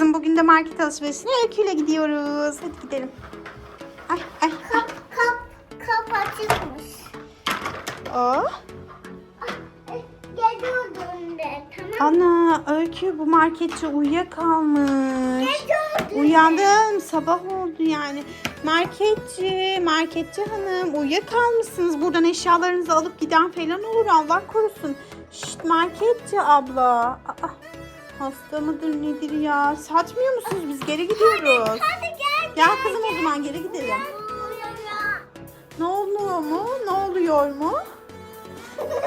kızım bugün de market alışverişine öyküyle gidiyoruz. Hadi gidelim. Ay ay. Kap, kap, kap. Aa. Geliyordum de tamam. Ana öykü bu marketçi uyuyakalmış. Geliyordum. Uyandım sabah oldu yani. Marketçi, marketçi hanım uyuyakalmışsınız. Buradan eşyalarınızı alıp giden falan olur Allah korusun. Şşt marketçi abla. Aa, hasta mıdır nedir ya? Satmıyor musunuz biz geri gidiyoruz. Hadi gel. Gel kızım o zaman geri gidelim. Ne oluyor mu? Ne oluyor mu?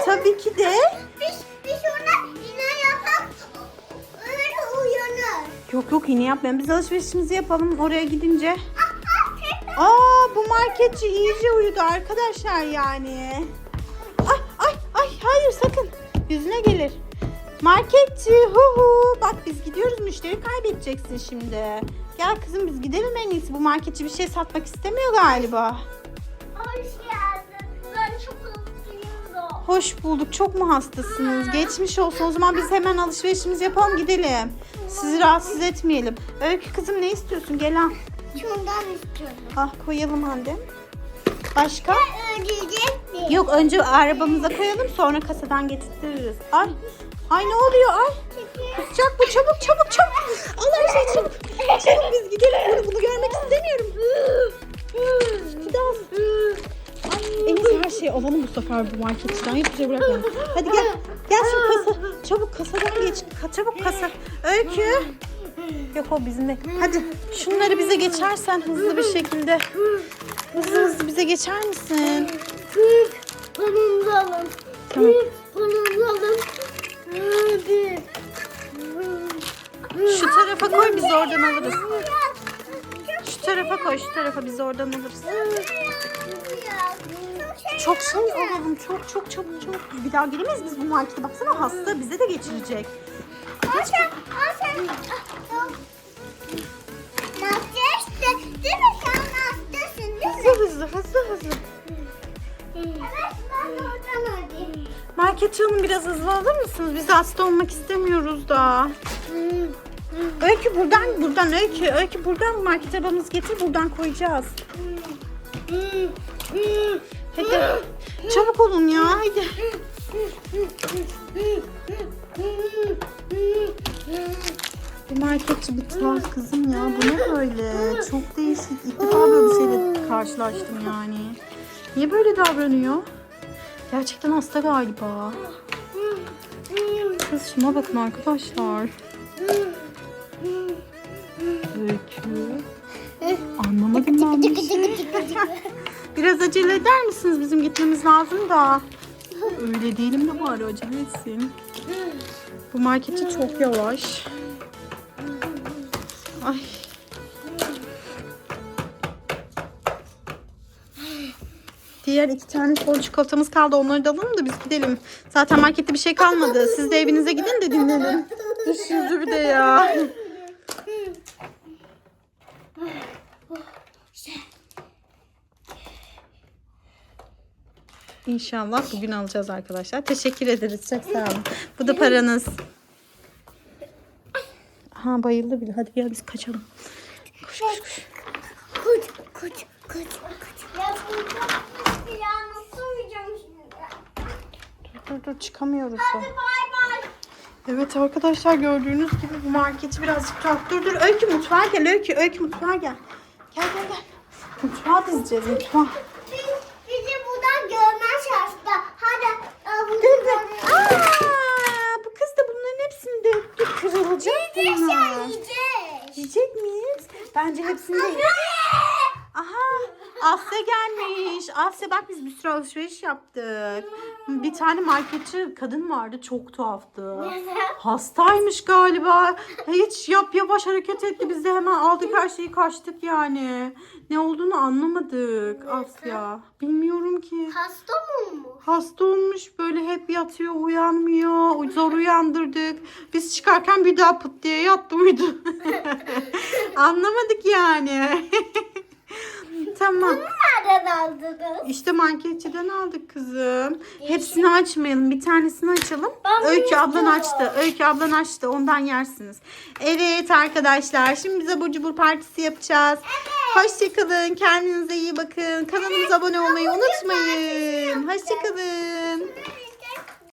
Tabii ki de. Biz, biz ona yine yapak. Öyle uyanır. Yok yok yine yapmayalım. Biz alışverişimizi yapalım oraya gidince. Aa bu marketçi iyice uyudu arkadaşlar yani. Ay ay ay hayır sakın. Yüzüne gelir. Marketçi hu hu. Bak biz gidiyoruz müşteri kaybedeceksin şimdi. Gel kızım biz gidelim en iyisi. Bu marketçi bir şey satmak istemiyor galiba. Hoş geldin. Ben çok mutluyum da. Hoş bulduk. Çok mu hastasınız? Geçmiş olsun. O zaman biz hemen alışverişimizi yapalım gidelim. Sizi rahatsız etmeyelim. Öykü kızım ne istiyorsun? Gel al. Şundan istiyorum. Ah koyalım annem. Başka? Miyim? Yok önce arabamıza koyalım sonra kasadan getiririz. Ay. Ay ne oluyor ay? Kusacak bu çabuk çabuk çabuk. Al her şeyi çabuk. Çabuk biz gidelim bunu, bunu görmek istemiyorum. Fidan. En iyisi her şeyi alalım bu sefer bu marketçiden. Hiçbir şey bırakmayalım. Hadi gel. Gel şimdi kasa. Çabuk kasadan geç. Ka- Çabuk kasa. Öykü. Yok o bizim de. Hadi şunları bize geçersen hızlı bir şekilde. Hızlı hızlı bize geçer misin? Paramızı alın. Tamam. Paramızı alın. Oradan alırız. Şu tarafa koy şu tarafa biz oradan alırız. Çok şey alalım çok çok çabuk çabuk. Bir daha gelemeyiz biz bu markete. Baksana hasta bize de geçirecek. Mi? Hızlı hızlı. Marketçi hanım biraz hızlı alır mısınız? Biz hasta olmak istemiyoruz da. Öykü buradan buradan Öykü. Öykü buradan market arabamızı getir buradan koyacağız. Hadi. Çabuk olun ya haydi. Bu marketçi bir tuhaf kızım ya. Bu ne böyle? Çok değişik. İlk defa böyle bir şeyle karşılaştım yani. Niye böyle davranıyor? Gerçekten hasta galiba. Kız şuna bakın arkadaşlar. Öykü. Anlamadım ben bir şey. Biraz acele eder misiniz? Bizim gitmemiz lazım da. Öyle değilim de bari acele etsin. Bu marketçi çok yavaş. Ay. Diğer iki tane son çikolatamız kaldı. Onları da alalım da biz gidelim. Zaten markette bir şey kalmadı. Siz de evinize gidin de dinlenin. Düşündü bir de ya. İnşallah bugün alacağız arkadaşlar. Teşekkür ederiz. Çok sağ olun. Bu da paranız. Ha bayıldı bile. Hadi gel biz kaçalım. Koş koş koş. Ya nasıl uyuyacağım şimdi? Dur dur dur çıkamıyoruz da. Evet arkadaşlar gördüğünüz gibi bu marketi birazcık tuhaf. Dur dur Öykü mutfağa gel Öykü. Öykü mutfağa gel. Gel gel gel. Mutfağa dizeceğiz mutfağa. Biz, bizi buradan görmez hasta. Hadi. Aa, bu kız da bunların hepsini döktü. Kırılacak Yiyeceğiz bunlar. yiyeceğiz. Yiyecek miyiz? Bence hepsini de Aha Asya gelmiş. Asya bak biz bir sürü alışveriş yaptık. Bir tane marketçi kadın vardı çok tuhaftı. Hastaymış galiba. Hiç yap yavaş hareket etti. Biz de hemen aldık her şeyi kaçtık yani. Ne olduğunu anlamadık Asya. Bilmiyorum ki. Hasta mı mu? Hasta olmuş böyle hep yatıyor uyanmıyor. Zor uyandırdık. Biz çıkarken bir daha pıt diye yattı uyudu. Anlamadık yani. tamam. Nerede nereden aldınız? İşte marketçiden aldık kızım. Hepsini açmayalım. Bir tanesini açalım. Ben bunu Öykü ablan istiyorum. açtı. Öykü ablan açtı. Ondan yersiniz. Evet arkadaşlar. Şimdi bize abur cubur partisi yapacağız. Hoşçakalın. Kendinize iyi bakın. Kanalımıza abone olmayı unutmayın. Hoşçakalın.